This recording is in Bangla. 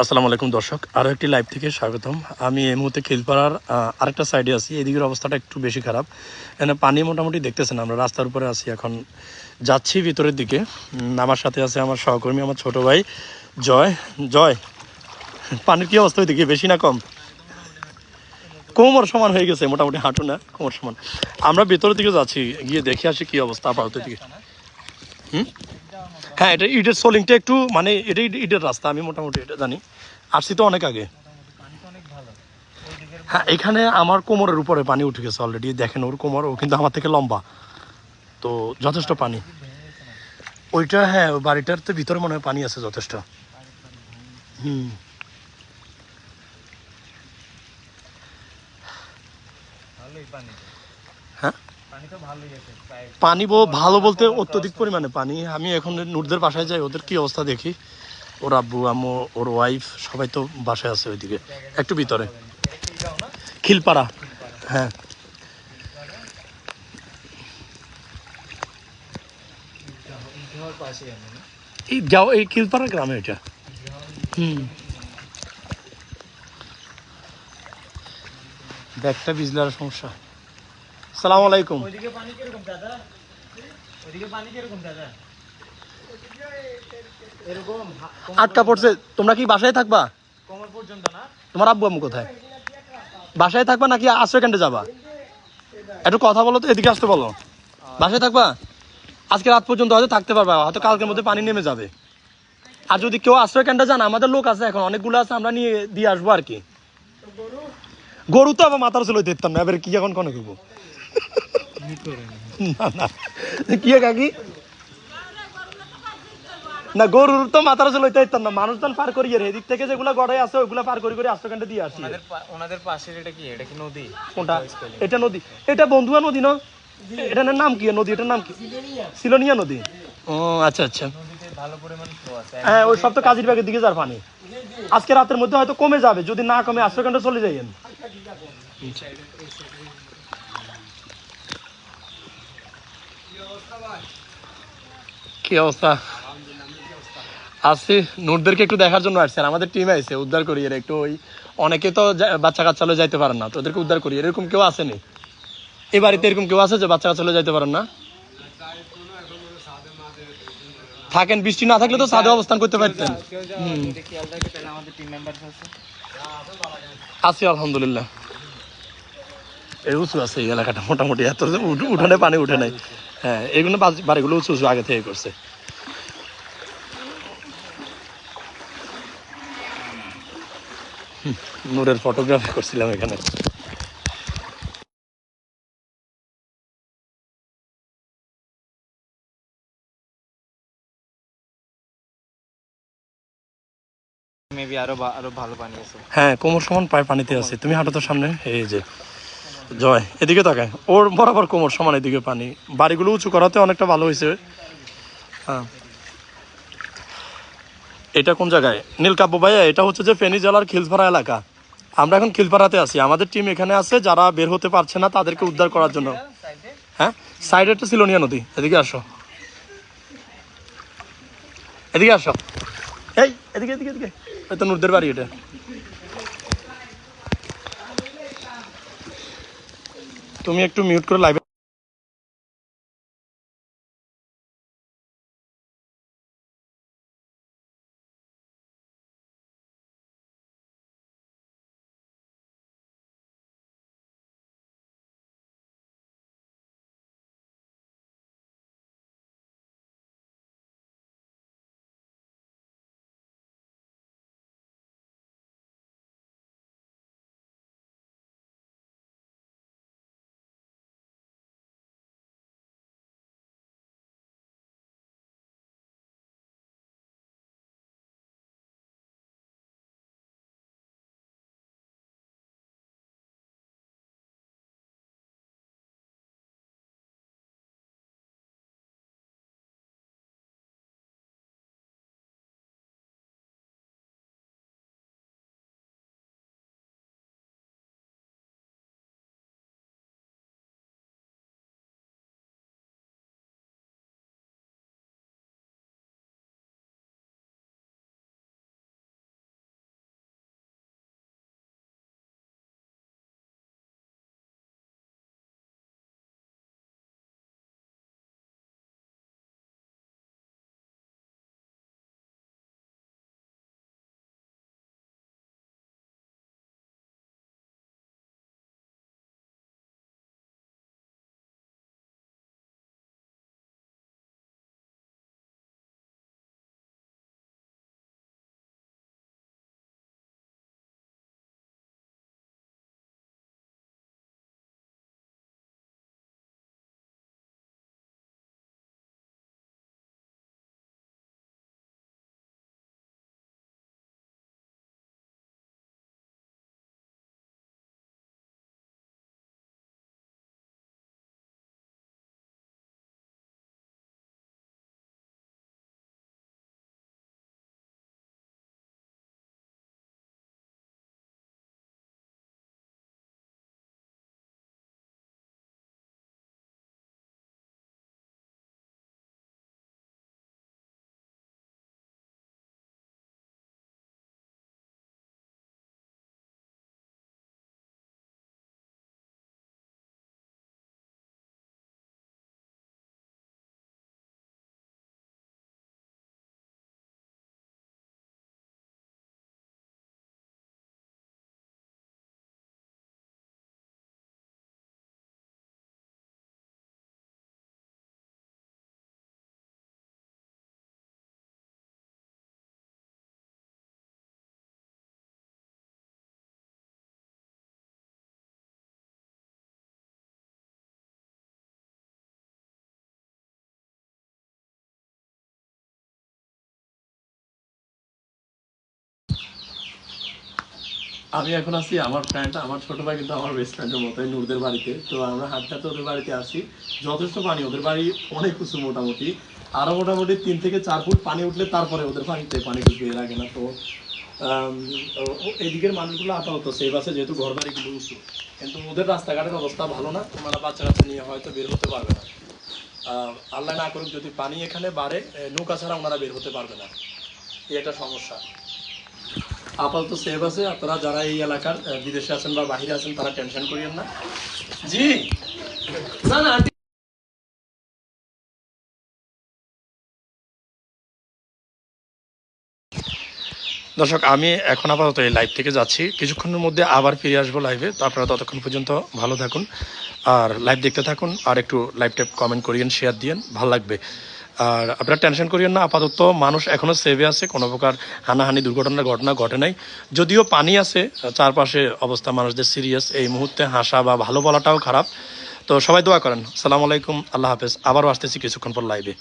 আসসালামু আলাইকুম দর্শক আরও একটি লাইভ থেকে স্বাগতম। আমি এই মুহূর্তে খিলপাড়ার আরেকটা সাইডে আছি। এদিকের অবস্থাটা একটু বেশি খারাপ। এখানে পানি মোটামুটি দেখতেছেন আমরা, রাস্তার উপরে আছি। এখন যাচ্ছি ভিতরের দিকে। আমার সাথে আছে আমার সহকর্মী, আমার ছোট ভাই জয়। জয়, পানির কী অবস্থা ওইদিকে? বেশি না কম? কোমর সমান হয়ে গেছে, মোটামুটি হাঁটু না, কোমর সমান। আমরা ভিতরের দিকে যাচ্ছি, গিয়ে দেখে আসি কী অবস্থা আপাতত দিকে হুম? হ্যাঁ এটা ইটের সোলিংটা একটু মানে এটা ইট- ইটের রাস্তা, আমি মোটামুটি এটা জানি। আসছি তো অনেক আগে। হ্যাঁ এখানে আমার কোমরের উপরে পানি উঠে গেছে অলরেডি দেখেন, ওর কোমর, ও কিন্তু আমার থেকে লম্বা। তো যথেষ্ট পানি। ওইটা হ্যাঁ বাড়িটার তো ভিতরে মনে হয় পানি আছে যথেষ্ট। হুম। পানি পানি ভালো বলতে অত্যধিক পরিমাণে পানি। আমি এখন নুরদের বাসায় যাই ওদের কি অবস্থা দেখি। ওর আব্বু আম্মু ওর ওয়াইফ সবাই তো বাসায় আছে ওইদিকে। একটু ভিতরে। খিলপাড়া। হ্যাঁ? এই যাও এই খিলপাড়া গ্রামে এটা। হুম। ব্যাগটা বিজলার সমস্যা। সালাম আলাইকুম ওইদিকে পানি কীরকম দাদা? ওইদিকে পানি কীরকম দাদা? এরকম আটকা পড়ছে। তোমরা কি বাসায় থাকবা? কোমর পর্যন্ত না? তোমার আব্বু আম্মু কোথায়? বাসায় থাকবা নাকি আশ্রয় ক্যান্টে যাবা? একটু কথা বলো তো এদিকে আসতে বলো। বাসায় থাকবা? আজকে রাত পর্যন্ত হয়তো থাকতে পারবা হয়তো কালকের মধ্যে পানি নেমে যাবে। আর যদি কেউ আশ্রয় ক্যান্টে যান আমাদের লোক আছে এখন অনেকগুলো আছে আমরা নিয়ে দিয়ে আসব আর কি। গরু? তো আবার মাথার চলে দেখতাম না এবার কি এখন কনে করব? না না। কি কাকি? না গরুর তো মাথার চলে দেখতাম না। মানুষ তান পার করি এদিক থেকে যেগুলো গড়াই আছে ওইগুলো পার করি করে আশ্রয় ক্যান্টে দিয়ে আসি। ওনাদের পাশের এটা কি? এটা কি নদী? কোনটা? এটা নদী। এটা বন্ধুয়া নদী না? এটার নাম কি? নদী এটার নাম কি? সিলোনিয়া নদী। ও আচ্ছা আচ্ছা। নদীতে ভালো পরিমাণ ফ্লো আছে। হ্যাঁ ওই সব তো কাজির বাগের দিকে যার পানি। আজকে রাতের মধ্যে হয়তো কমে যাবে। যদি না কমে আশ্রয়কাণ্ডে চলে যাইয়েন। কি অবস্থা? আসছি একটু দেখার জন্য আসছে, আর আমাদের আছে উদ্ধার করি এর একটু ওই অনেকে তো বাচ্চা কাচ্চালো যাইতে পারেন না উদ্ধার করি এরকম কেউ আসেনি? বাড়িতে এরকম কেউ আছে যে বাচ্চা কাচ্চালো যাইতে পারেন না? থাকেন, বৃষ্টি না থাকলে তো সাদে অবস্থান করতে পারতেন। আছি আলহামদুলিল্লাহ। এই উঁচু আছে এই এলাকাটা, মোটামুটি এত উঠানে পানি উঠে নাই। হ্যাঁ এগুলো বাড়িগুলো উঁচু উঁচু আগে থেকে করছে। নূরের ফটোগ্রাফি করছিলাম এখানে। মেবি আরও আরও ভালো পানি আছে। হ্যাঁ কোমর সমান পায়ে পানিতে আছে। তুমি হাঁটো তো সামনে এই যে। জয়। এদিকে তাকায়। ওর বরাবর কোমর, সমান এদিকে পানি। বাড়িগুলো উঁচু করাতে অনেকটা ভালো হয়েছে। হ্যাঁ। এটা কোন জায়গায়? নীলকাব্য ভাইয়া, এটা হচ্ছে যে ফেনী জেলার খিলপাড়া এলাকা। আমরা এখন খিলপাড়াতে আছি। আমাদের টিম এখানে আছে, যারা বের হতে পারছে না তাদেরকে উদ্ধার করার জন্য। হ্যাঁ? সাইডে একটা সিলোনিয়া নদী। এদিকে আসো। এদিকে আসো। এই, এদিকে এদিকে এদিকে। তো নূরদের বাড়ি এটা। তুমি একটু মিউট করে লাইভে আমি এখন আছি আমার ফ্রেন্ড আমার ছোট ভাই কিন্তু আমার বেস্ট ফ্রেন্ডের মতোই, নূরদের বাড়িতে। তো আমরা হাঁটতে ওদের বাড়িতে আসি। যথেষ্ট পানি, ওদের বাড়ি অনেক উঁচু মোটামুটি। আরও মোটামুটি তিন থেকে চার ফুট পানি উঠলে তারপরে ওদের বাড়িতে পানি এর আগে না তো। এদিকের মানুষগুলো আপাতত সেভ আছে যেহেতু ঘর বাড়িগুলো উঁচু। কিন্তু ওদের রাস্তাঘাটের অবস্থা ভালো না। ওনারা বাচ্চা কাচ্চা নিয়ে হয়তো বের হতে পারবে না। আল্লাহ না করুক, যদি পানি এখানে বাড়ে নৌকা ছাড়া ওনারা বের হতে পারবে না। একটা সমস্যা। আপাতত সেভ আছে। আপনারা যারা এই এলাকার বিদেশে আছেন বা বাহিরে আছেন, তারা টেনশন করিয়েন না। জি। না না দর্শক, আমি এখন আপাতত এই লাইভ থেকে যাচ্ছি। কিছুক্ষণের মধ্যে আবার ফিরে আসব লাইভে তো আপনারা ততক্ষণ পর্যন্ত ভালো থাকুন। আর লাইভ দেখতে থাকুন। আর একটু লাইভ টেপ কমেন্ট করিয়েন শেয়ার দিয়েন। ভালো লাগবে। আর আপনার টেনশন করিয়েন না, আপাতত মানুষ এখনও সেভে আছে, কোনো প্রকার হানাহানি দুর্ঘটনার ঘটনা ঘটে নাই। যদিও পানি আছে, চারপাশে অবস্থা মানুষদের সিরিয়াস এই মুহূর্তে হাসা বা ভালো বলাটাও খারাপ। তো সবাই দোয়া করেন। সালাম আলাইকুম, আল্লাহ হাফেজ। আবারও আসতেছি কিছুক্ষণ পর লাইভে